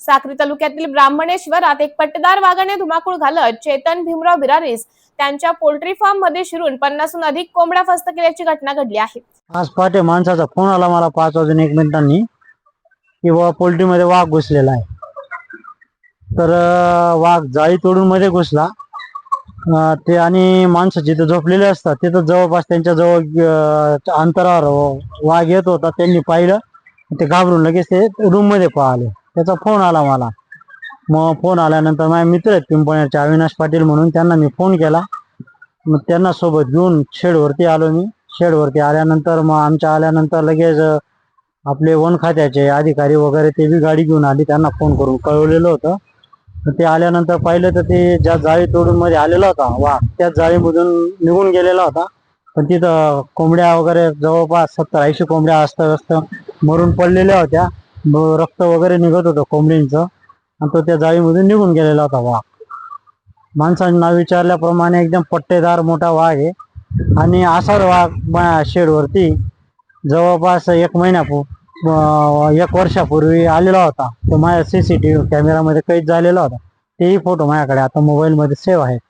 साक्री तालुक्यातील ब्राह्मणेश्वरात एक पट्टेदार वाघाने धुमाकूळ घालत चेतन भीमराव बिरारीस त्यांच्या पोल्ट्री फार्ममध्ये शिरून पन्नासहून अधिक कोंबड्या फस्त केल्याची घटना घडली आहे. आज पहाटे माणसाचा फोन आला मला पाच वाजून एक मिनिटांनी की बाबा पोल्ट्रीमध्ये वाघ घुसलेला आहे. तर अं, वाघ जाळी तोडून मध्ये घुसला. अं, ते आणि माणसं जिथे झोपलेले असतात तिथं जवळपास त्यांच्या जवळ अं, अंतरावर वाघ येत होता त्यांनी पाहिलं. ते घाबरून लगेच ते रूममध्ये पळाले. त्याचा फोन आला मला. मग फोन आल्यानंतर माझे मित्र आहेत पिंपळण्याचे अविनाश पाटील म्हणून त्यांना मी फोन केला. मग त्यांना सोबत घेऊन शेडवरती आलो मी. शेडवरती आल्यानंतर मग आमच्या आल्यानंतर लगेच आपले वन खात्याचे अधिकारी वगैरे ते बी गाडी घेऊन आली त्यांना फोन करून कळवलेलं होतं. ते आल्यानंतर पाहिलं तर ते ज्या जाळी तोडून मध्ये आलेला होता वा त्या जाळीमधून निघून गेलेला होता. पण तिथं कोंबड्या वगैरे जवळपास सत्तर ऐंशी कोंबड्या असत मरून पडलेल्या होत्या. रक्त वगैरे निघत होतं कोंबडींचं. आणि तो त्या जाळीमधून निघून गेलेला होता वाघ. माणसांना विचारल्याप्रमाणे एकदम पट्टेदार मोठा वाघ आहे. आणि असाच वाघ माझ्या शेडवरती जवळपास एक महिन्यापू एक वर्षापूर्वी आलेला होता. तो माझ्या सी सी टी व्ही कॅमेरामध्ये कैद झालेला होता. तेही फोटो माझ्याकडे आता मोबाईलमध्ये सेव्ह आहेत.